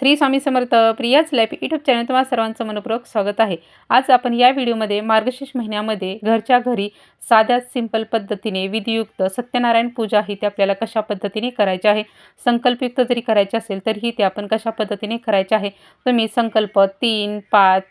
श्री स्वामी समर्थ प्रियाच life YouTube channel तुम्हाला सर्वांचं मनपूर्वक स्वागत आहे. आज आपण या व्हिडिओमध्ये मार्गशीर्ष महिन्यामध्ये घरच्या घरी साध्या सिंपल पद्धतीने विधियुक्त सत्यनारायण पूजा ही ते आपल्याला कशा पद्धतीने करायची आहे? संकल्पयुक्त जरी करायचे असेल तरीही ते आपण कशा पद्धतीने करायचे आहे? तुम्ही संकल्प तीन पाच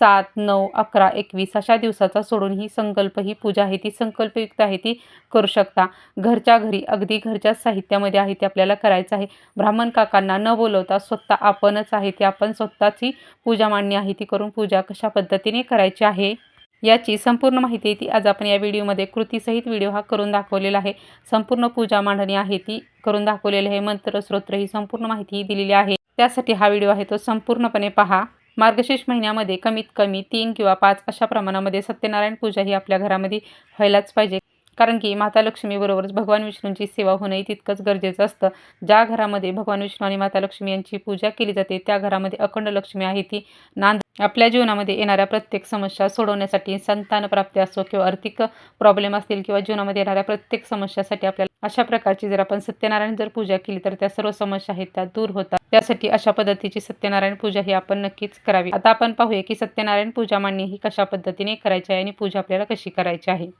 सात नऊ अकरा एकवीस अशा दिवसाचा सोडून ही संकल्प ही पूजा आहे ती संकल्पयुक्त आहे ती करू शकता. घरच्या घरी अगदी घरच्या साहित्यामध्ये आहे ते आपल्याला करायचं आहे. ब्राह्मण काकांना न बोलवता स्वतः आपणच आहे ती आपण स्वतःची पूजा मांडणी आहे ती करून पूजा कशा पद्धतीने करायची आहे याची संपूर्ण माहिती ती आज आपण या व्हिडिओमध्ये कृतीसहित व्हिडिओ हा करून दाखवलेला आहे. संपूर्ण पूजा मांडणी आहे ती करून दाखवलेली आहे मंत्रस्रोत्र ही संपूर्ण माहिती दिलेली आहे. त्यासाठी हा व्हिडिओ आहे तो संपूर्णपणे पहा. मार्गशीर्ष महिन्यामध्ये कमीत कमी तीन किंवा पाच अशा प्रमाणामध्ये सत्यनारायण पूजा ही आपल्या घरामध्ये व्हायलाच पाहिजे. कारण की माता लक्ष्मीबरोबरच भगवान विष्णूंची सेवा होणंही तितकंच गरजेचं असतं. ज्या घरामध्ये भगवान विष्णू आणि माता लक्ष्मी यांची पूजा केली जाते त्या घरामध्ये अखंड लक्ष्मी आहे ती नांद आपल्या जीवनामध्ये येणाऱ्या प्रत्येक समस्या सोडवण्यासाठी संतान प्राप्ती असो किंवा आर्थिक प्रॉब्लेम असतील किंवा जीवनामध्ये येणाऱ्या प्रत्येक समस्यासाठी आपल्याला अशा प्रकारची जर आपण सत्यनारायण जर पूजा केली तर त्या सर्व समस्या आहेत त्या दूर होतात. त्यासाठी अशा पद्धतीची सत्यनारायण पूजा ही आपण नक्कीच करावी. आता आपण पाहूया की सत्यनारायण पूजा मांडणी ही कशा पद्धतीने करायची आहे आणि पूजा आपल्याला कशी करायची आहे?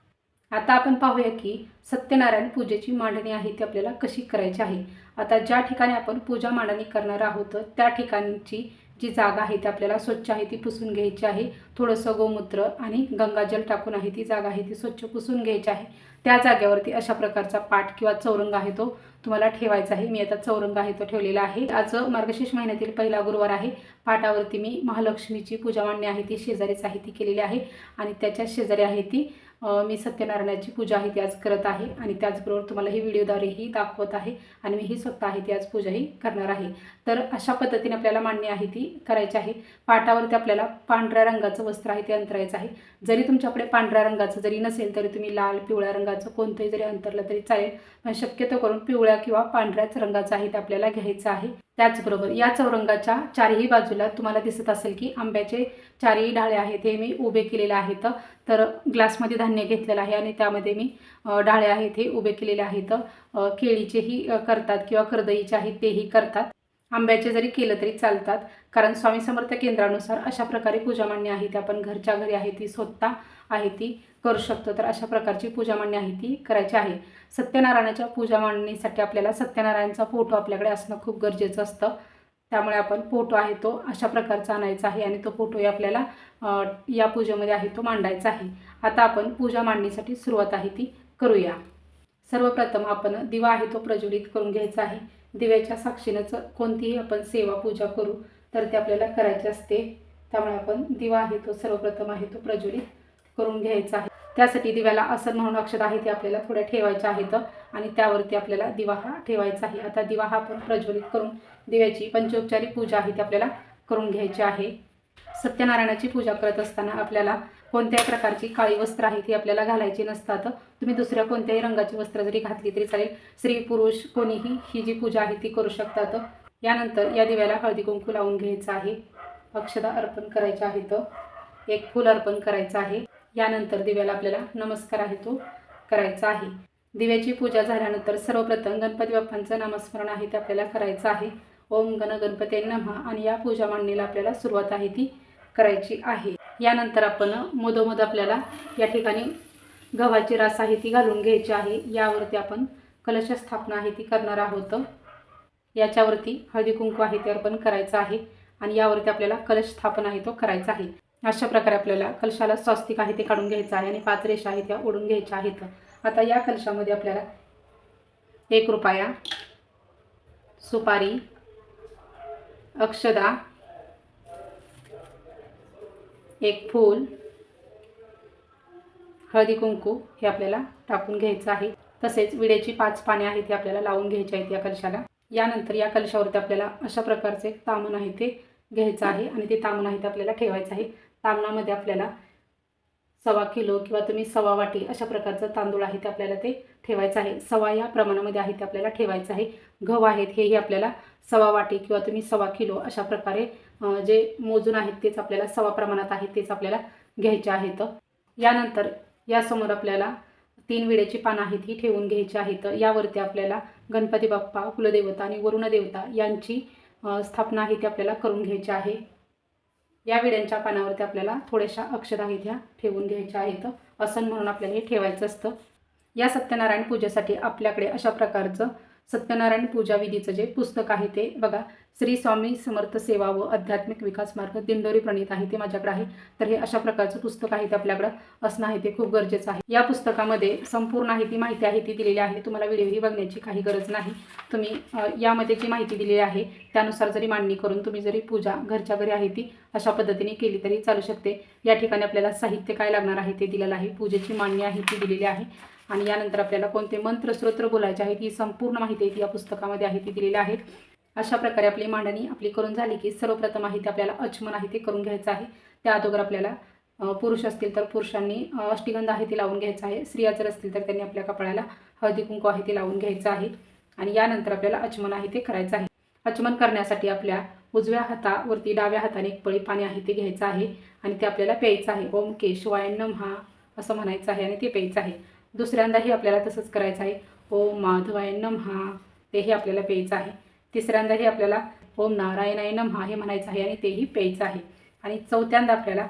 आता आपण पाहूया की सत्यनारायण पूजेची मांडणी आहे ती आपल्याला कशी करायची आहे. आता ज्या ठिकाणी आपण पूजा मांडणी करणार आहोत त्या ठिकाणची जी जागा आहे ती आपल्याला स्वच्छ आहे ती पुसून घ्यायची आहे. थोडंसं गोमूत्र आणि गंगाजल टाकून आहे ती जागा आहे ती स्वच्छ पुसून घ्यायची आहे. त्या जागेवरती अशा प्रकारचा पाट किंवा चौरंग आहे तो तुम्हाला ठेवायचा आहे. मी आता चौरंग आहे तो ठेवलेला आहे. आज मार्गशीर्ष महिन्यातील पहिला गुरुवार आहे. पाठावरती मी महालक्ष्मीची पूजा मांडणी आहे. ती शेजारीच आहे. ती केलेली आहे. आणि त्याच्या शेजारी आहे ती मी सत्यनारायणाची पूजा आहे ती आज करत आहे आणि त्याचबरोबर तुम्हाला ही व्हिडिओद्वारेही दाखवत आहे आणि मी ही स्वतः आहे ती आज पूजाही करणार आहे. तर अशा पद्धतीने आपल्याला मांडणी आहे ती करायची आहे. पाटावरती आपल्याला पांढऱ्या रंगाचं वस्त्र आहे ते अंतरायचं आहे. जरी तुमच्याकडे पांढऱ्या रंगाचं जरी नसेल तरी तुम्ही लाल पिवळ्या रंगाचं कोणतंही जरी अंतरलं तरी चालेल. पण शक्यतो करून पिवळ्या किंवा पांढऱ्याच रंगाचं आहे ते आपल्याला घ्यायचं आहे. त्याचबरोबर या चौरंगाच्या चारही बाजूला तुम्हाला दिसत असेल की आंब्याचे चारही डाळे आहेत. हे मी उभे केलेले आहेत. तर ग्लासमध्ये धान्य घेतलेलं आहे आणि त्यामध्ये मी डाळे आहेत हे उभे केलेले आहेत. केळीचेही करतात किंवा करदईचे आहेत तेही करतात. आंब्याचे जरी केलं तरी चालतात. कारण स्वामी समर्थ केंद्रानुसार अशा प्रकारे पूजा मांडणी आहे ती. आपण घरच्या घरी आहे ती स्वतः आहे ती करू शकतो. तर अशा प्रकारची पूजा मांडणी आहे ती करायची आहे. सत्यनारायणाच्या पूजा मांडणीसाठी आपल्याला सत्यनारायणचा फोटो आपल्याकडे असणं खूप गरजेचं असतं. त्यामुळे आपण फोटो आहे तो अशा प्रकारचा आणायचा आहे आणि तो फोटोही आपल्याला या पूजेमध्ये आहे तो मांडायचा आहे. आता आपण पूजा मांडणीसाठी सुरुवात आहे ती करूया. सर्वप्रथम आपण दिवा आहे तो प्रज्वलित करून घ्यायचा आहे. दिव्याच्या साक्षीनंच कोणतीही आपण सेवा पूजा करू तर ते आपल्याला करायचे असते. त्यामुळे आपण दिवा आहे तो सर्वप्रथम आहे तो प्रज्वलित करून घ्यायचा आहे. त्यासाठी दिव्याला आसन म्हणून अक्षर आहे ते आपल्याला थोड्या ठेवायच्या आहेत आणि त्यावरती आपल्याला दिवा हा ठेवायचा आहे. आता दिवा हा आपण प्रज्वलित करून दिव्याची पंचोपचारी पूजा आहे ती आपल्याला करून घ्यायची आहे. सत्यनारायणाची पूजा करत असताना आपल्याला कोणत्याही प्रकारची काळी वस्त्र आहे ती आपल्याला घालायची नसतात. तुम्ही दुसऱ्या कोणत्याही रंगाची वस्त्र जरी घातली तरी चालेल. स्त्री पुरुष कोणीही ही जी पूजा आहे ती करू शकतात. यानंतर या दिव्याला हळदी कुंकू लावून घ्यायचं आहे. अक्षदा अर्पण करायचे आहेत. एक फूल अर्पण करायचं आहे. यानंतर दिव्याला आपल्याला नमस्कार आहे तो करायचा आहे. दिव्याची पूजा झाल्यानंतर सर्वप्रथम गणपती बाप्पांचं नामस्मरण आहे ते आपल्याला करायचं आहे. ओम गण गणपती नमः. आणि या पूजा मांडणीला आपल्याला सुरुवात आहे ती करायची आहे. यानंतर आपण मधोमध आपल्याला या ठिकाणी गव्हाची रास आहे ती घालून घ्यायची आहे. यावरती आपण कलश स्थापना आहे ती करणार आहोत. याच्यावरती हळदी कुंकू आहे ते अर्पण करायचं आहे आणि यावरती आपल्याला कलश स्थापन आहे तो करायचा आहे. अशा प्रकारे आपल्याला कलशाला स्वस्तिक आहे ते काढून घ्यायचं आहे आणि पाच रेषा आहे त्या ओढून घ्यायच्या आहेत. आता या कलशामध्ये आपल्याला एक रुपया सुपारी अक्षदा एक फूल हळदी कुंकू हे आपल्याला टाकून घ्यायचं आहे. तसेच विड्याची पाच पाने आहेत ते आपल्याला लावून घ्यायची आहेत या कलशाला. यानंतर या कलशावरती आपल्याला अशा प्रकारचे तामण आहे ते घ्यायचं आहे आणि ते तामण आहे ते आपल्याला ठेवायचं आहे. तामणामध्ये आपल्याला सवा किलो किंवा तुम्ही सव्वा वाटी अशा प्रकारचं तांदूळ आहे ते आपल्याला ते ठेवायचं आहे. सव्वा या प्रमाणामध्ये आहे ते आपल्याला ठेवायचं आहे. गहू आहेत हेही आपल्याला सवा वाटी किंवा तुम्ही सवा किलो अशा प्रकारे जे मोजून आहेत तेच आपल्याला सव्वा प्रमाणात आहेत तेच आपल्याला घ्यायचे आहेत यानंतर यासमोर आपल्याला तीन विड्याची पानं आहेत ही ठेवून घ्यायची आहेत यावरती आपल्याला गणपती बाप्पा कुलदेवता आणि वरुणदेवता यांची स्थापना आहे ती आपल्याला करून घ्यायची आहे. या विड्यांच्या पानावरती आपल्याला थोड्याशा अक्षरा ह्या ठेवून घ्यायच्या आहेत. आसन म्हणून आपल्याला हे ठेवायचं असतं. या सत्यनारायण पूजेसाठी आपल्याकडे अशा प्रकारचं सत्यनारायण पूजा विधीचं जे पुस्तक आहे ते बघा. श्री स्वामी समर्थ सेवा व आध्यात्मिक विकास मार्ग दिंडोरी प्रणीत आहे ते माझ्याकडे आहे. तर हे अशा प्रकारचं पुस्तक आहे ते आपल्याकडं असणं आहे ते खूप गरजेचं आहे. या पुस्तकामध्ये संपूर्ण आहे ती माहिती आहे ती दिलेली आहे. तुम्हाला व्हिडिओही बघण्याची काही गरज नाही. तुम्ही यामध्ये जी माहिती दिलेली आहे त्यानुसार जरी मांडणी करून तुम्ही जरी पूजा घरच्या घरी आहे ती अशा पद्धतीने केली तरी चालू शकते. या ठिकाणी आपल्याला साहित्य काय लागणार आहे ते दिलेलं आहे. पूजेची मांडणी आहे ती दिलेली आहे. आणि यानंतर आपल्याला कोणते मंत्र स्तोत्र बोलायचे आहेत ही संपूर्ण माहिती आहे ती या पुस्तकामध्ये आहे ती दिलेली आहे अशा प्रकारे आपली मांडणी आपली करून झाली की सर्वप्रथम आहे ते आपल्याला अचमन आहे ते करून घ्यायचं आहे. त्या अगोदर आपल्याला पुरुष असतील तर पुरुषांनी अष्टिगंध अष्टगंध आहे ते लावून घ्यायचं आहे. स्त्रिया जर असतील तर त्यांनी आपल्या कपाळाला हळदी कुंकू आहे ते लावून घ्यायचं आहे. आणि यानंतर आपल्याला अचमन आहे ते करायचं आहे. अचमन करण्यासाठी आपल्या उजव्या हातावरती डाव्या हाताने एक पळी पाणी आहे ते घ्यायचं आहे. आणि ते आपल्याला प्यायचं आहे. ओम केशवाय नमहा असं म्हणायचं आहे आणि ते प्यायचं आहे. दुसऱ्यांदाही आपल्याला तसंच करायचं आहे. ओम माधवाय नमहा. तेही आपल्याला प्यायचं आहे. तिसऱ्यांदाही आपल्याला ओम नारायणाय नमहा हे म्हणायचं आहे आणि तेही प्यायचं आहे. आणि चौथ्यांदा आपल्याला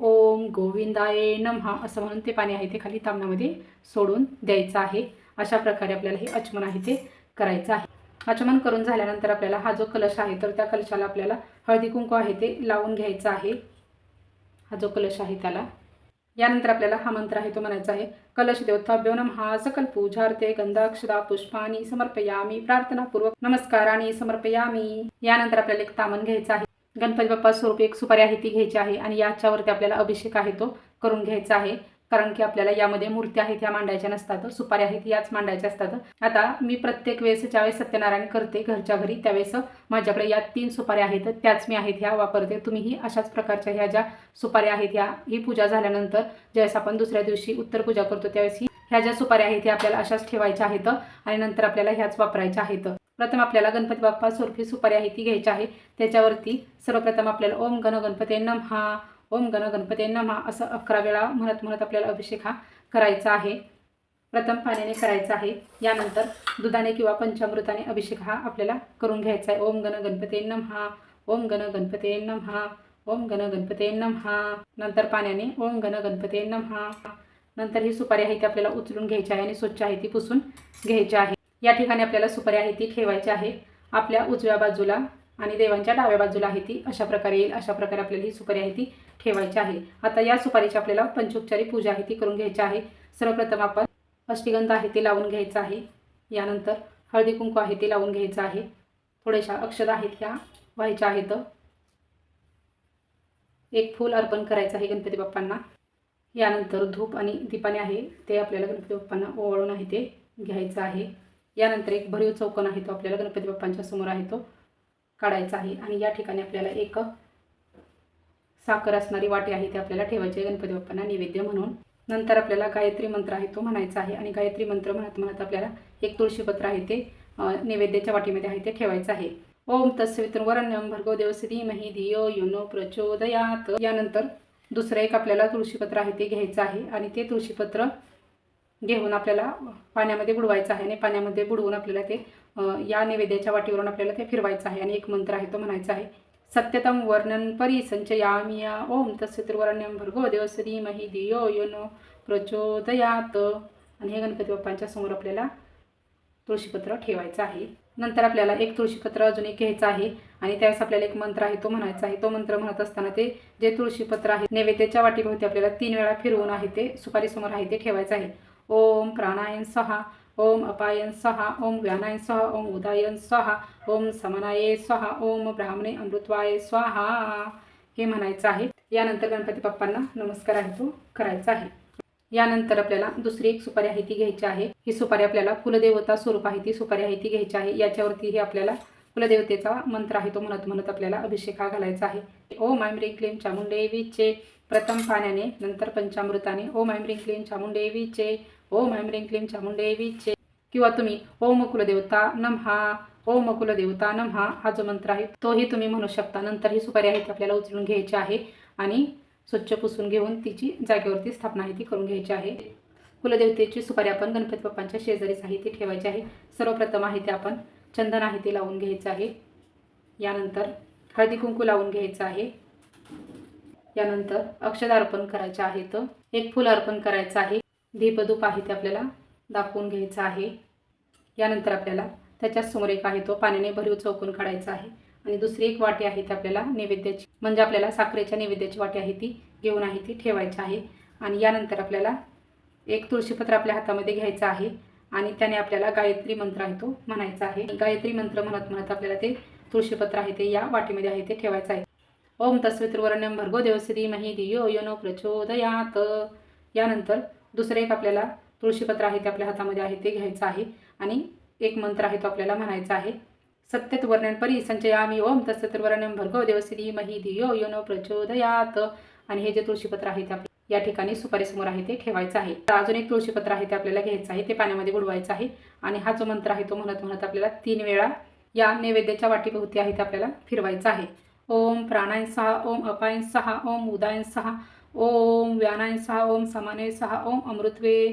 ओम गोविंदाय नमहा असं म्हणून ते पाणी आहे ते खाली तामणामध्ये सोडून द्यायचं आहे. अशा प्रकारे आपल्याला हे अचमन आहे ते करायचं आहे. आचमन करून झाल्यानंतर आपल्याला हा जो कलश आहे तर त्या कलशाला आपल्याला हळदी कुंकू आहे ते लावून घ्यायचं आहे. हा जो कलश आहे त्याला यानंतर आपल्याला हा मंत्र आहे तो म्हणायचा आहे कलश देवताभ्यो हा सकल पूजार्थे गंधाक्षदा पुष्पानी समर्पयामी प्रार्थनापूर्वक नमस्काराने समर्पयामी. यानंतर आपल्याला एक तामन घ्यायचा आहे. गणपती बाप्पा स्वरूप एक सुपारी आहे ती घ्यायची आहे आणि याच्यावरती आपल्याला अभिषेक आहे तो करून घ्यायचा आहे. कारण की आपल्याला यामध्ये मूर्त्या आहेत ह्या मांडायच्या नसतात सुपाऱ्या आहेत याच मांडायच्या असतात. आता मी प्रत्येक वेळेस ज्यावेळेस सत्यनारायण करते घरच्या घरी त्यावेळेस माझ्याकडे या तीन सुपाऱ्या आहेत त्याच मी आहेत ह्या वापरते. तुम्हीही अशाच प्रकारच्या ह्या ज्या सुपाऱ्या आहेत ह्या ही पूजा झाल्यानंतर ज्यावेळेस आपण दुसऱ्या दिवशी उत्तर पूजा करतो त्यावेळेस ही ह्या ज्या सुपाऱ्या आहेत ह्या आपल्याला अशाच ठेवायच्या आहेत आणि नंतर आपल्याला ह्याच वापरायच्या आहेत. प्रथम आपल्याला गणपती बाप्पा स्वरूपी सुपारी आहे ती घ्यायची आहे. त्याच्यावरती सर्वप्रथम आपल्याला ओम गण गणपती नमहा ओम गण गणपती नमा असं अकरा वेळा म्हणत म्हणत आपल्याला अभिषेक हा करायचा आहे. प्रथम पाण्याने करायचा आहे. यानंतर दुधाने किंवा पंचामृताने अभिषेक हा आपल्याला करून घ्यायचा आहे. ओम गण गणपती नमहा ओम गण गणपती नमहा ओम गण गणपती नमहा नंतर पाण्याने ओम गण गणपती नमहा नंतर ही सुपारी आहे ती आपल्याला उचलून घ्यायची आहे आणि स्वच्छ आहे ती पुसून घ्यायची आहे. या ठिकाणी आपल्याला सुपारी आहे ती ठेवायची आहे. आपल्या उजव्या बाजूला आणि देवांच्या डाव्या बाजूला आहे ती अशा प्रकारे येईल अशा प्रकारे आपल्याला ही सुपारी आहे ती ठेवायची आहे. आता या सुपारीची आपल्याला पंचोपचारी पूजा आहे ती करून घ्यायची आहे. सर्वप्रथम आपण अष्टिगंध आहे ते लावून घ्यायचं आहे. यानंतर हळदी कुंकू आहे ते लावून घ्यायचं आहे. थोड्याशा अक्षदा आहेत ह्या व्हायच्या आहेत. एक फूल अर्पण करायचं आहे गणपती बाप्पांना. यानंतर धूप आणि दीपाने आहे ते आपल्याला गणपती बाप्पांना ओवाळून आहे ते घ्यायचं आहे. यानंतर एक भरीव चौकोन आहे तो आपल्याला गणपती बाप्पांच्या समोर आहे तो. काढायचा आहे. आणि या ठिकाणी आपल्याला एक साखर असणारी वाटी आहे ती आपल्याला ठेवायची आहे गणपती बाप्पांना नैवेद्य म्हणून. नंतर आपल्याला गायत्री मंत्र आहे तो म्हणायचा आहे. आणि गायत्री मंत्र म्हणत म्हणत आपल्याला एक तुळशीपत्र आहे ते नैवेद्याच्या वाटीमध्ये आहे ते ठेवायचं आहे. ओम तस्वितुर्वरण्यम भर्गो देवस्य धीमही धियो युनो प्रचोदयात. यानंतर दुसरं एक आपल्याला तुळशीपत्र आहे ते घ्यायचं आहे. आणि ते तुळशीपत्र घेऊन आपल्याला पाण्यामध्ये बुडवायचं आहे. आणि पाण्यामध्ये बुडवून आपल्याला ते या नैवेद्याच्या वाटीवरून आपल्याला ते फिरवायचं आहे. आणि एक मंत्र आहे तो म्हणायचा आहे सत्यतम वर्णन परी संचयामिया ओम तस्वितुर्वरण्यम भर्गो देवस्य मही धियो युनो प्रचोदयात. आणि हे गणपती बाप्पांच्या समोर आपल्याला तुळशीपत्र ठेवायचं आहे. नंतर आपल्याला एक तुळशीपत्र अजून एक घ्यायचं आहे. आणि त्यावेळेस आपल्याला एक मंत्र आहे तो म्हणायचा आहे. तो मंत्र म्हणत असताना ते जे तुळशीपत्र आहे नैवेद्याच्या वाटीभोवती आपल्याला तीन वेळा फिरवून आहे ते सुपारी समोर आहे ते ठेवायचं आहे. ओम प्राणायन सहा. ओम अपायन सहा ओम व्यानायन सहा ओम उदायन सहा ओम समनाये स्वाहा ओम ब्राह्मणे अमृतवाय स्वाहा. हे म्हणायचं आहे. यानंतर गणपती बाप्पांना नमस्कार आहे तो करायचा आहे. यानंतर आपल्याला दुसरी एक सुपारी आहे ती घ्यायची आहे. ही सुपारी आपल्याला कुलदेवता स्वरूप आहे ती सुपारी आहे ती घ्यायची आहे. याच्यावरती हे आपल्याला कुलदेवतेचा मंत्र आहे तो म्हणत म्हणत आपल्याला अभिषेक हा घालायचा आहे. ओम ऐम ह्रीं क्लीं चामुंडेवीचे प्रथम पाण्याने नंतर पंचामृताने. ओम ऐम ह्रीं क्लीं चामुंडेवीचे ओम ऐम ह्रीं क्लीं चामुंडेवीचे किंवा तुम्ही ओम कुलदेवता नमहा ओम कुलदेवता नमहा हा जो मंत्र आहे तोही तुम्ही म्हणू शकता. नंतर ही सुपारी आहे ती आपल्याला उचलून घ्यायची आहे आणि स्वच्छ पुसून घेऊन तिची जागेवरती स्थापना आहे ती करून घ्यायची आहे. कुलदेवतेची सुपारी आपण गणपती बाप्पांच्या शेजारीच आहे ती ठेवायची आहे. सर्वप्रथम आहे ते आपण चंदन आहे ते लावून घ्यायचं आहे. यानंतर हळदी कुंकू लावून घ्यायचं आहे. यानंतर अक्षदा अर्पण आहे तो. एक फुल अर्पण करायचं आहे. दीपधूप आहे ते आपल्याला दाखवून घ्यायचं आहे. यानंतर आपल्याला त्याच्यासमोर एक आहे तो पाण्याने भरीव चौकून काढायचा आहे. आणि दुसरी एक वाटी आहे ती आपल्याला नैवेद्याची म्हणजे आपल्याला साखरेच्या नैवेद्याची वाटी आहे ती घेऊन आहे ती ठेवायची आहे. आणि यानंतर आपल्याला एक तुळशीपत्र आपल्या हातामध्ये घ्यायचं आहे. आणि त्याने आपल्याला गायत्री मंत्र आहे तो म्हणायचा आहे. गायत्री मंत्र म्हणत म्हणत आपल्याला ते तुळशीपत्र आहे ते या वाटीमध्ये आहे ते ठेवायचं आहे. ओम तस्वित्रवर्णम भर्गो देवश्री मही यो योनो प्रचोदयात. यानंतर दुसरं एक आपल्याला तुळशीपत्र आहे ते आपल्या हातामध्ये आहे ते घ्यायचं आहे. आणि एक मंत्र आहे तो आपल्याला म्हणायचा आहे. सत्यत वर्णन परी संचयामी ओम तस्वित्रवर्णम भर्गो देवश्री मही यो योनो प्रचोदयात. आणि हे जे तुळशीपत्र आहे ते आपल्या या ठिकाणी सुपारीसमोर आहे ते ठेवायचं आहे. तर अजून एक तुळशीपत्र आहे ते आपल्याला घ्यायचं आहे. ते पाण्यामध्ये बुडवायचं आहे. आणि हा जो मंत्र आहे तो म्हणत म्हणत आपल्याला तीन वेळा या नैवेद्याच्या वाटीभोवती आहे ते आपल्याला फिरवायचं आहे. ओम प्राणायन सहा ओम अपायन सहा ओम उदायन सहा ओम व्यानाय सहा ओम समानय सहा ओम अमृतवे.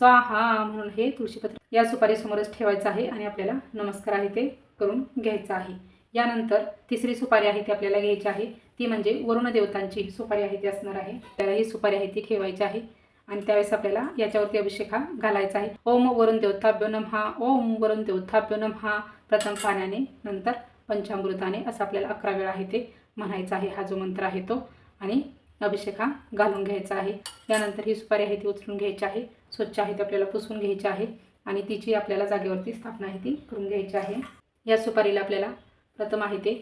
स्वाहा म्हणून हे तुळशीपत्र या सुपारीसमोरच ठेवायचं आहे आणि आपल्याला नमस्कार आहे ते करून घ्यायचं आहे. यानंतर तिसरी सुपारी आहे ती आपल्याला घ्यायची आहे. ती म्हणजे वरुण देवतांची ही सुपारी आहे ती असणार आहे. त्याला ही सुपारी आहे ती ठेवायची आहे आणि त्यावेळेस आपल्याला याच्यावरती अभिषेक हा घालायचा आहे. ओम वरुण देवताभ्यो नमहा ओम वरुण देवताभ्यो नमहा. प्रथम पाण्याने नंतर पंचामृताने असं आपल्याला अकरा वेळा आहे ते म्हणायचा आहे. हा जो मंत्र आहे तो. आणि अभिषेक हा घालून घ्यायचा आहे. यानंतर ही सुपारी आहे ती उचलून घ्यायची आहे. स्वच्छ आहे ती आपल्याला पुसून घ्यायची आहे आणि तिची आपल्याला जागेवरती स्थापना आहे ती करून घ्यायची आहे. या सुपारीला आपल्याला प्रथम आहे ते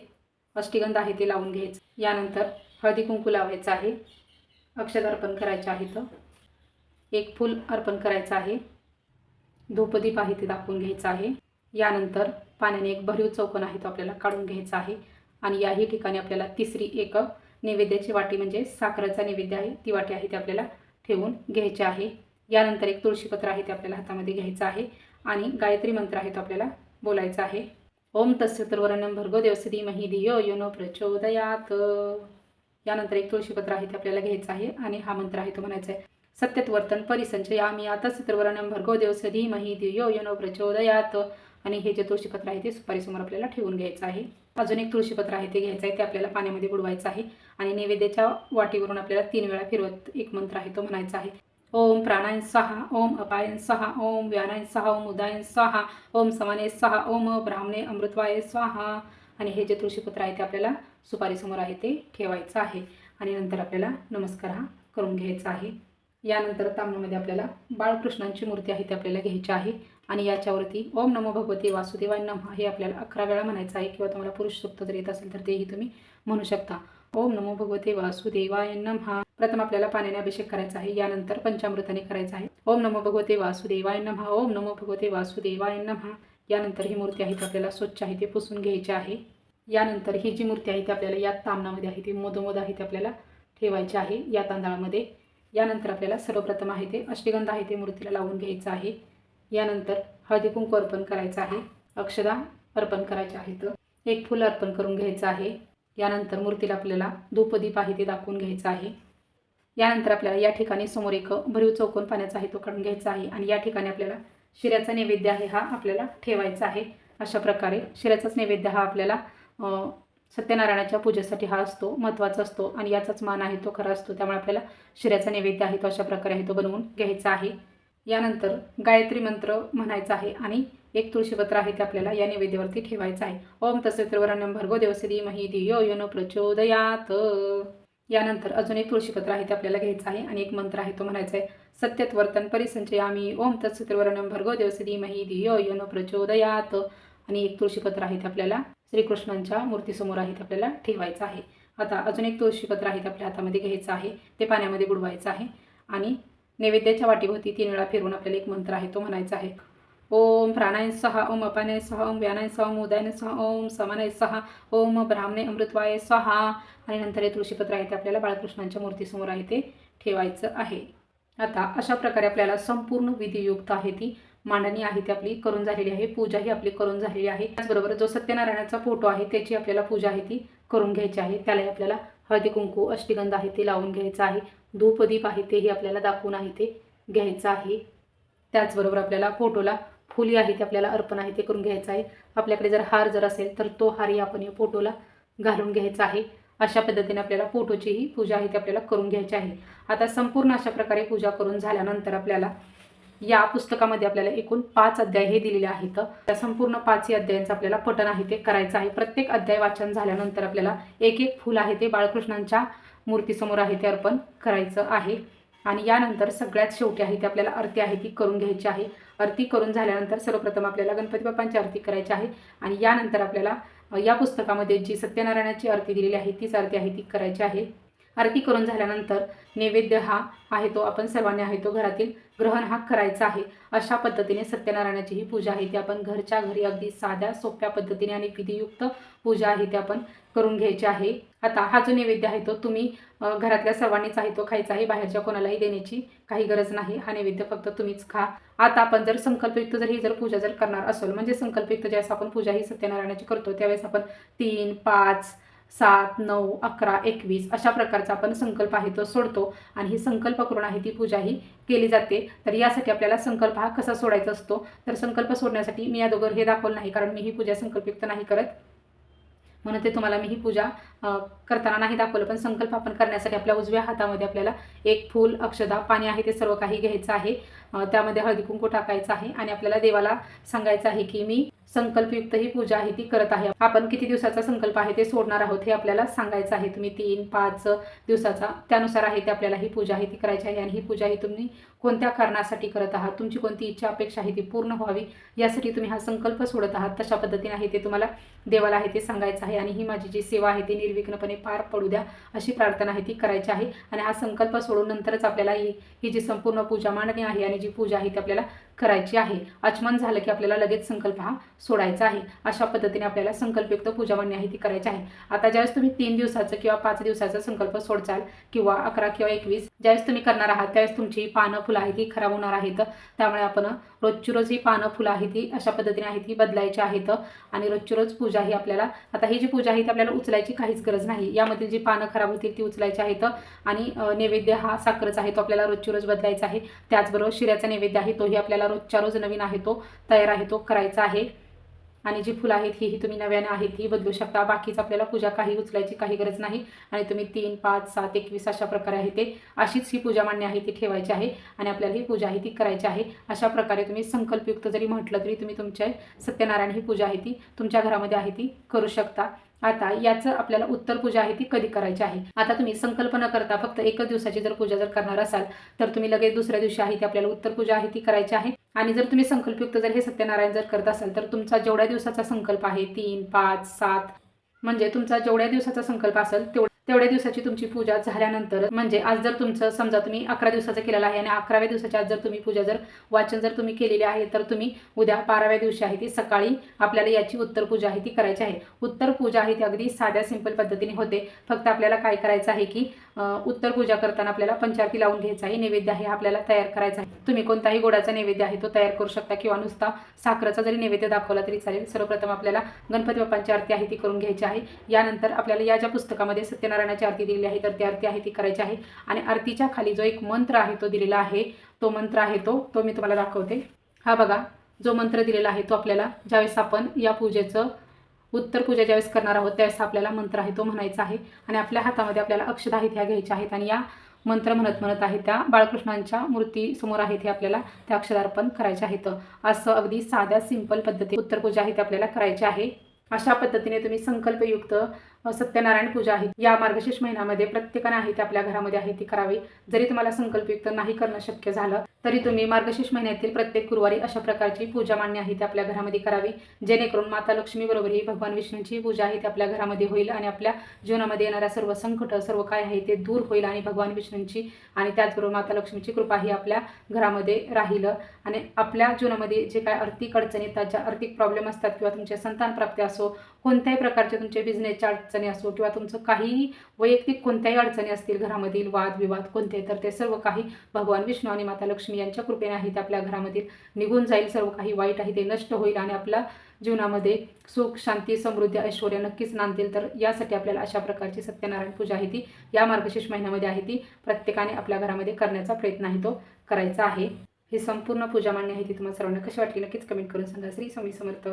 अष्टिगंध आहे ते लावून घ्यायचं. यानंतर हळदी कुंकू लावायचं आहे. अक्षत अर्पण करायचं आहे तर एक फूल अर्पण करायचं आहे. धूपदीप आहे ते दाखवून घ्यायचं आहे. यानंतर पाण्याने एक भरीव चौकोन आहे तो आपल्याला काढून घ्यायचा आहे. आणि याही ठिकाणी आपल्याला तिसरी एक नैवेद्याची वाटी म्हणजे साखरेचा नैवेद्य आहे ती वाटी आहे ती आपल्याला ठेवून घ्यायची आहे. यानंतर एक तुळशीपत्र आहे ते आपल्याला हातामध्ये घ्यायचं आहे आणि गायत्री मंत्र आहे तो आपल्याला बोलायचा आहे. ओम तस्य तुर्वरणम भर्गो देवसदी मही धियो योनो प्रचोदयात. यानंतर एक तुळशीपत्र आहे ते आपल्याला घ्यायचं आहे आणि हा मंत्र आहे तो म्हणायचा आहे. सत्यत वर्तन परिसंचयामी आता चित्रवर्णम भर्गो देवसधी मही धियो योनो प्रचोदयात. आणि हे जे तुळशीपत्र आहे ते सुपारीसमोर आपल्याला ठेवून घ्यायचं आहे. अजून एक तुळशीपत्र आहे ते घ्यायचं आहे ते आपल्याला पाण्यामध्ये बुडवायचं आहे. आणि नैवेद्याच्या वाटीवरून आपल्याला तीन वेळा फिरवत एक मंत्र आहे तो म्हणायचा आहे. ओम प्राणायन सहा ओम अपायन सहा ओम व्यानायन सहा ओम उदायन सहा ओम समाने सहा ओम ब्राह्मणे अमृतवाय स्वाहा आणि हे जे तुळशीपत्र आहे ते आपल्याला सुपारीसमोर आहे ते ठेवायचं आहे. आणि नंतर आपल्याला नमस्कार हा करून घ्यायचा आहे. यानंतर तांबण्यामध्ये आपल्याला बाळकृष्णांची मूर्ती आहे ती आपल्याला घ्यायची आहे. आणि याच्यावरती ओम नमो भगवते वासुदेवाय नम हे आपल्याला अकरा वेळा म्हणायचं आहे किंवा तुम्हाला पुरुष सुक्त जर येत असेल तर तेही तुम्ही म्हणू शकता. ओम नमो भगवते वासुदेवाय नम. हा प्रथम आपल्याला पाण्याने अभिषेक करायचा आहे. यानंतर पंचामृताने करायचा आहे. ओम नमो भगवते वासुदेवाय नमः. ओम नमो भगवते वासुदेवाय नमः. यानंतर ही मूर्ती आहे ती आपल्याला स्वच्छ आहे ते पुसून घ्यायची आहे. यानंतर ही जी मूर्ती आहे ती आपल्याला या तामणामध्ये आहे ती मोदोमोद आहे ती आपल्याला ठेवायची आहे या तांदळामध्ये. यानंतर आपल्याला सर्वप्रथम आहे ते अष्टगंध आहे ते मूर्तीला लावून घ्यायचं आहे. यानंतर हळदी कुंकू अर्पण करायचं आहे. अक्षदा अर्पण करायचे आहेत. एक फुल अर्पण करून घ्यायचं आहे. यानंतर मूर्तीला आपल्याला धूपदीप आहे ते दाखवून घ्यायचं आहे. यानंतर आपल्याला या ठिकाणी समोर एक भरीव चौकोन पाण्याचा आहे तो काढून घ्यायचा आहे आणि या ठिकाणी आपल्याला शिऱ्याचा नैवेद्य आहे हा आपल्याला ठेवायचा आहे. अशा प्रकारे शिऱ्याचाच नैवेद्य हा आपल्याला सत्यनारायणाच्या पूजेसाठी हा असतो महत्त्वाचा असतो आणि याचाच मान आहे तो खरा असतो. त्यामुळे आपल्याला शिऱ्याचा नैवेद्य आहे तो अशा प्रकारे आहे तो बनवून घ्यायचा आहे. यानंतर गायत्री मंत्र म्हणायचा आहे आणि एक तुळशीपत्र आहे ते आपल्याला या नैवेद्यावरती ठेवायचं आहे. ओम तसे त्रिवरण्यम भर्गो देवसदी मही धियो योनो प्रचोदयात. यानंतर अजून एक तुळशीपत्र आहे ते आपल्याला घ्यायचं आहे आणि एक मंत्र आहे तो म्हणायचा आहे सत्यत वर्तन परिसंचयामी. ओम तत्स त्रिवरण्यम भर्गो देवसदी मही धियो योनो प्रचोदयात. आणि एक तुळशीपत्र आहे ते आपल्याला श्रीकृष्णांच्या मूर्तीसमोर आहे ते आपल्याला ठेवायचं आहे. आता अजून एक तुळशीपत्र आहे ते आपल्या हातामध्ये घ्यायचं आहे ते पाण्यामध्ये बुडवायचं आहे आणि नैवेद्याच्या वाटीभोवती तीन वेळा फिरवून आपल्याला एक मंत्र आहे तो म्हणायचा आहे ओम प्राणाय सहा ओम अपानाय सहा ओम व्यानाय सहा ओम उदयाने सहा ओम समानाय सहा ओम ब्राह्मणे अमृतवाय सहा आणि नंतर हे तुळशीपत्र आहे ते आपल्याला बाळकृष्णांच्या मूर्तीसमोर आहे ते ठेवायचं आहे. आता अशा प्रकारे आपल्याला संपूर्ण विधियुक्त आहे ती मांडणी आहे ती आपली करून झालेली आहे पूजा ही आपली करून झालेली आहे. त्याचबरोबर जो सत्यनारायणाचा फोटो आहे त्याची आपल्याला पूजा आहे ती करून घ्यायची आहे त्यालाही आपल्याला हळदी कुंकू अष्टगंध आहे ते लावून घ्यायचं आहे. धूपदीप आहे तेही आपल्याला दाखवून आहे ते घ्यायचं आहे. त्याचबरोबर आपल्याला फोटोला फुली आहे ते आपल्याला अर्पण आहे ते करून घ्यायचं आहे. आपल्याकडे जर हार जर असेल तर तो हारही आपण या फोटोला घालून घ्यायचा आहे. अशा पद्धतीने आपल्याला फोटोचीही पूजा आहे ती आपल्याला करून घ्यायची आहे. आता संपूर्ण अशा प्रकारे पूजा करून झाल्यानंतर आपल्याला या पुस्तकामध्ये आपल्याला एकूण पाच अध्याय हे दिलेले आहेत. त्या संपूर्ण पाचही अध्यायांचं आपल्याला पठण आहे ते करायचं आहे. प्रत्येक अध्याय वाचन झाल्यानंतर आपल्याला एक एक फुल आहे ते बाळकृष्णांच्या मूर्तीसमोर आहे ते अर्पण करायचं आहे. आणि यानंतर सगळ्यात शेवटी आहे ते आपल्याला आरती आहे ती करून घ्यायची आहे. आरती करून झाल्यानंतर सर्वप्रथम आपल्याला गणपती बाप्पांची आरती करायची आहे. आणि यानंतर आपल्याला या पुस्तकामध्ये जी सत्यनारायणाची आरती दिलेली आहे तीच आरती आहे ती करायची आहे. आरती करून झाल्यानंतर नैवेद्य हा आहे तो आपण सर्वांनी आहे तो घरातील ग्रहण हा करायचा आहे. अशा पद्धतीने सत्यनारायणाची ही पूजा आहे. ती आपण घरच्या घरी अगदी साध्या सोप्या पद्धतीने आणि विधियुक्त पूजा आहे ती आपण करून घ्यायची आहे. आता हा जो नैवेद्य आहे तो तुम्ही घरातल्या सर्वांनीच आहे तो खायचा आहे. बाहेरच्या कोणालाही देण्याची काही गरज नाही. हा नैवेद्य फक्त तुम्हीच खा. आता आपण जर संकल्पयुक्त जर ही जर पूजा जर करणार असेल म्हणजे संकल्पयुक्त ज्यावेळेस आपण पूजा ही सत्यनारायणाची करतो त्यावेळेस आपण तीन पाच सात नऊ अकरा एकवीस अशा प्रकारचा आपण संकल्प आहे तो सोडतो. आणि ही संकल्प करून आहे ती पूजा ही केली जाते. तर यासाठी आपल्याला संकल्प हा कसा सोडायचा असतो? तर संकल्प सोडण्यासाठी मी अगोदर हे दाखवलं नाही कारण मी ही पूजा संकल्पयुक्त नाही करत. म्हणून ते तुम्हाला मी ही पूजा करताना नाही दाखवलं पण संकल्प आपण करण्यासाठी आपल्या उजव्या हातामध्ये आपल्याला एक फूल अक्षदा पाणी आहे ते सर्व काही घ्यायचं आहे. त्यामध्ये हळदी कुंकू टाकायचं आहे आणि आपल्याला देवाला सांगायचं आहे की मी संकल्पयुक्त ही पूजा आहे ती करत आहे. आपण किती दिवसाचा संकल्प आहे ते सोडणार आहोत हे आपल्याला सांगायचं आहे. तुम्ही तीन पाच दिवसाचा त्यानुसार आहे ते आपल्याला ही पूजा आहे ती करायची आहे आणि ही पूजा ही तुम्ही कोणत्या कारणासाठी करत आहात? तुमची कोणती इच्छा अपेक्षा आहे ती पूर्ण व्हावी? यासाठी तुम्ही हा संकल्प सोडत आहात. तशा पद्धतीने आहे ते तुम्हाला देवाला आहे ते सांगायचं आहे आणि ही माझी जी सेवा आहे ती निर्विघ्नपणे पार पडू द्या अशी प्रार्थना आहे ती करायची आहे. आणि हा संकल्प सोडून नंतरच आपल्याला ही ही जी संपूर्ण पूजा मांडणी आहे आणि जी पूजा आहे ती आपल्याला करायची आहे. आचमन झालं की आपल्याला लगेच संकल्प हा सोडायचा आहे. अशा पद्धतीने आपल्याला संकल्पयुक्त पूजा मांडणी आहे ती करायची आहे. आता ज्यावेळेस तुम्ही तीन दिवसाचं किंवा पाच दिवसाचा संकल्प सोडचाल किंवा अकरा किंवा एकवीस ज्यावेळेस तुम्ही करणार आहात त्यावेळेस तुमची पानं फुलं आहे ती खराब होणार आहेत. त्यामुळे आपण रोजची रोज ही पानं फुलं आहे ती अशा पद्धतीने आहे ती बदलायची आहेत. आणि रोजची रोज पूजा ही आपल्याला आता ही जी पूजा आहे ती आपल्याला उचलायची काहीच गरज नाही. यामधील जी पानं खराब होतील ती उचलायची आहेत. आणि नैवेद्य हा साखरचा आहे तो आपल्याला रोजची रोज बदलायचा आहे. त्याचबरोबर शिऱ्याचा नैवेद्य आहे तोही आपल्याला रोजच्या रोज नवीन आहे तो तयार आहे तो करायचा आहे. आणि जी फुलं आहेत हीही तुम्ही नव्याने आहेत ही बदलू शकता. बाकीच आपल्याला पूजा काही उचलायची काही गरज नाही. आणि तुम्ही तीन पाच सात एकवीस अशा प्रकारे आहे ते अशीच ही पूजा मांडणी आहे ती ठेवायची आहे. आणि आपल्याला ही पूजा आहे ती करायची आहे. अशा प्रकारे तुम्ही संकल्पयुक्त जरी म्हटलं तरी तुम्ही तुमच्या सत्यनारायण ही पूजा आहे ती तुमच्या घरामध्ये आहे ती करू शकता. आता याचं आपल्याला उत्तर पूजा आहे ती कधी करायची आहे? आता तुम्ही संकल्पना करता फक्त एकच दिवसाची जर पूजा जर करणार असाल तर तुम्ही लगेच दुसऱ्या दिवशी आहे ती आपल्याला उत्तर पूजा आहे ती करायची आहे. आणि जर तुम्ही संकल्पयुक्त जर हे सत्यनारायण जर करत असाल तर तुमचा जेवढ्या दिवसाचा संकल्प आहे तीन पाच सात म्हणजे तुमचा जेवढ्या दिवसाचा संकल्प असेल तेवढा तेवढ्या दिवसाची तुमची पूजा झाल्यानंतर म्हणजे आज जर तुमचं समजा तुम्ही अकरा दिवसाचं केलेलं आहे आणि अकराव्या दिवसाच्या आज जर तुम्ही पूजा जर वाचन जर तुम्ही केलेली आहे तर तुम्ही उद्या बाराव्या दिवशी आहे ती सकाळी आपल्याला याची उत्तर पूजा आहे ती करायची आहे. उत्तर पूजा आहे ती अगदी साध्या सिंपल पद्धतीने होते. फक्त आपल्याला काय करायचं आहे की उत्तर पूजा करताना आपल्याला पंचारती लावून घ्यायचा आहे नैवेद्य आहे आपल्याला तयार करायचा आहे. तुम्ही कोणताही गोडाचा नैवेद्य आहे तो तयार करू शकता किंवा नुसता साखरेचा जरी नैवेद्य दाखवला तरी चालेल. सर्वप्रथम आपल्याला गणपती बाप्पांची आरती आहे ती करून घ्यायची आहे. यानंतर आपल्याला या ज्या पुस्तकामध्ये सत्यनारायणाची आरती दिलेली आहे तर ती आरती आहे ती करायची आहे. आणि आरतीच्या खाली जो एक मंत्र आहे तो दिलेला आहे तो मंत्र आहे तो तो मी तुम्हाला दाखवते. हा बघा जो मंत्र दिलेला आहे तो आपल्याला ज्यावेळेस आपण या पूजेचं उत्तर पूजा ज्यावेळेस करणार आहोत त्यावेळेस आपल्याला मंत्र आहे तो म्हणायचा आहे. आणि आपल्या हातामध्ये आपल्याला अक्षदा आहेत ह्या घ्यायच्या आहेत आणि या मंत्र म्हणत म्हणत आहे त्या बाळकृष्णांच्या मूर्ती समोर आहेत हे आपल्याला त्या अक्षरार्पण करायचे आहेत. असं अगदी साध्या सिंपल पद्धती उत्तर पूजा आहे ते आपल्याला करायची आहे. अशा पद्धतीने तुम्ही संकल्पयुक्त सत्यनारायण पूजा आहे. या मार्गशीर्ष महिन्यामध्ये प्रत्येकाने आहे ते आपल्या घरामध्ये आहे ती करावी. जरी तुम्हाला संकल्पयुक्त नाही करणं शक्य झालं तरी तुम्ही मार्गशीर्ष महिन्यातील प्रत्येक गुरुवारी अशा प्रकारची पूजा मांडणी आहे ती आपल्या घरामध्ये करावी. जेणेकरून माता लक्ष्मी बरोबर ही भगवान विष्णूंची पूजा आहे ती आपल्या घरामध्ये होईल आणि आपल्या जीवनामध्ये येणाऱ्या सर्व संकट सर्व काय आहे ते दूर होईल आणि भगवान विष्णूंची आणि त्याचबरोबर माता लक्ष्मीची कृपा ही आपल्या घरामध्ये राहील. आणि आपल्या जीवनामध्ये जे काय आर्थिक अडचणी येतात ज्या आर्थिक प्रॉब्लेम असतात किंवा तुमचे संतान प्राप्ती असो कोणत्याही प्रकारचे तुमचे बिझनेसच्या अडचणी असो किंवा तुमचं काहीही वैयक्तिक कोणत्याही अडचणी असतील घरामधील वादविवाद कोणते तर ते सर्व काही भगवान विष्णू आणि माता लक्ष्मी यांच्या कृपेने आहे. ते आपल्या घरामधील निघून जाईल सर्व काही वाईट आहे ते नष्ट होईल आणि आपल्या जीवनामध्ये सुख शांती समृद्धी ऐश्वर नक्कीच नांदतील. तर यासाठी आपल्याला अशा प्रकारची सत्यनारायण पूजा आहे ती. या मार्गशीर्ष महिन्यामध्ये आहे ती. प्रत्येकाने आपल्या घरामध्ये करण्याचा प्रयत्न आहे तो करायचा आहे. ही संपूर्ण पूजा मान्य आहे ती. तुम्हाला सर्वांना कशी वाटली? नक्कीच कमेंट करून सांगा. श्री स्वामी समर्थ.